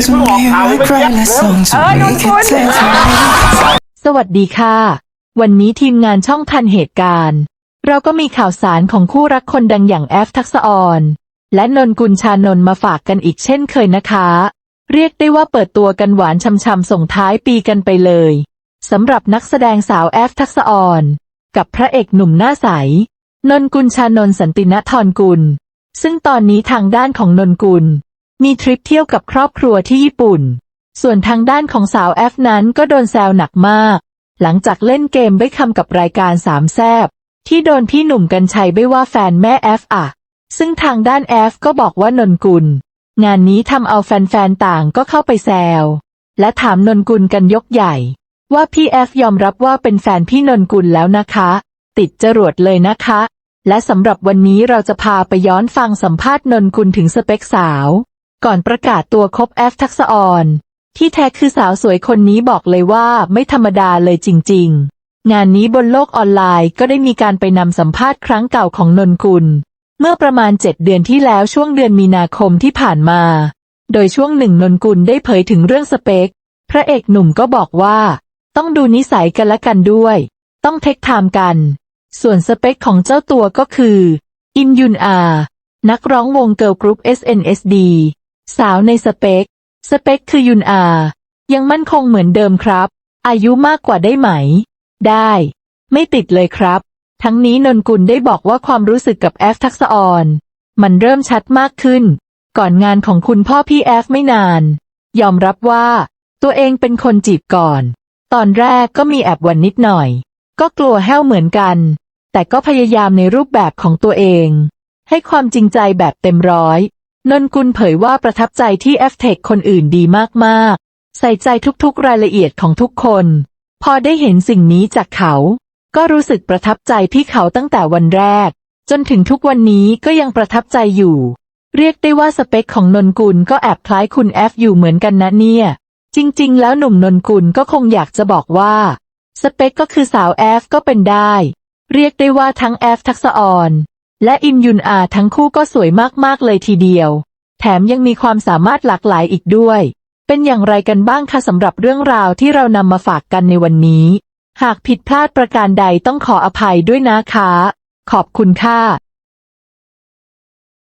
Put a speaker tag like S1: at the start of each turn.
S1: to me, write write songs to make it take me.
S2: สวัสดีค่ะ วันนี้ทีมงานช่องทันเหตุการณ์ เราก็มีข่าวสารของคู่รักคนดังอย่างแอฟทักษออน และนนกุลชานนท์มาฝากกันอีกเช่นเคยนะคะ เรียกได้ว่าเปิดตัวกันหวานช่ำๆส่งท้ายปีกันไปเลยสำหรับนักแสดงสาวแอฟทักษออนกับพระเอกหนุ่มหน้าใส นนกุลชานนท์สันตินทรกุล ซึ่งตอนนี้ทางด้านของนนกุล มีทริปเที่ยวกับครอบครัวที่ญี่ปุ่น ส่วนทางด้านของสาวแอฟนั้นก็โดนแซวหนักมาก หลังจากเล่นเกมใบ้คำกับรายการสามแซบที่โดนพี่หนุ่มกัญชัยใบ้ว่าแฟนแม่แอฟอะ ซึ่งทางด้านแอฟก็บอกว่านนกุล งานนี้ทำเอาแฟนๆต่างก็เข้าไปแซว และถามนนกุลกันยกใหญ่ ว่าพี่แอฟยอมรับว่าเป็นแฟนพี่นนกุลแล้วนะคะ ติดจรวดเลยนะคะ และสำหรับวันนี้เราจะพาไปย้อนฟังสัมภาษณ์นนกุลถึงสเปคสาว ก่อนประกาศตัวคบแอฟทักษะออนที่แท้คือสาวสวยคนนี้บอกเลยว่าไม่ธรรมดาเลยจริง ๆ งานนี้บนโลกออนไลน์ก็ได้มีการไปนำสัมภาษณ์ครั้งเก่าของนนกุล เมื่อประมาณเจ็ดเดือนที่แล้วช่วงเดือนมีนาคมที่ผ่านมา โดยช่วงหนึ่งนนกุลได้เผยถึงเรื่องสเปค พระเอกหนุ่มก็บอกว่า ต้องดูนิสัยกันละกันด้วย ต้องเทคไทม์กัน ส่วนสเปคของเจ้าตัวก็คือ อินยุนอา นักร้องวงเกิร์ลกรุ๊ป SNSD สาวในสเปค สเปคคือยุนอา ยังมั่นคงเหมือนเดิมครับ อายุมากกว่าได้ไหม ได้ ไม่ติดเลยครับ ทั้งนี้นนกุลได้บอกว่าความรู้สึกกับแอฟทักษออนมันเริ่มชัดมากขึ้น ก่อนงานของคุณพ่อพี่แอฟไม่นาน ยอมรับว่า ตัวเองเป็นคนจีบก่อน ตอนแรกก็มีแอบหวันนิดหน่อย ก็กลัวแห้วเหมือนกัน แต่ก็พยายามในรูปแบบของตัวเอง ให้ความจริงใจแบบเต็มร้อย นนกุลเผยว่าประทับใจที่แอฟเทคคนอื่นดีมาก ๆ ใส่ใจทุกๆ รายละเอียดของทุกคน พอได้เห็นสิ่งนี้จากเขา ก็รู้สึกประทับใจพี่เขาตั้งแต่วันแรก จนถึงทุกวันนี้ก็ยังประทับใจอยู่ เรียกได้ว่าสเปคของนนกุลก็แอบคล้ายคุณแอฟอยู่เหมือนกันนะเนี่ย จริง ๆ แล้วหนุ่มนนกุลก็คงอยากจะบอกว่า สเปคก็คือสาวแอฟก็เป็นได้ เรียกได้ว่าทั้งแอฟทักษะออน และอิมยุนอาทั้งคู่ก็สวยมากๆเลยทีเดียว แถมยังมีความสามารถหลากหลายอีกด้วย เป็นอย่างไรกันบ้างคะสำหรับเรื่องราวที่เรานำมาฝากกันในวันนี้ หากผิดพลาดประการใดต้องขออภัยด้วยนะคะ ขอบคุณค่ะ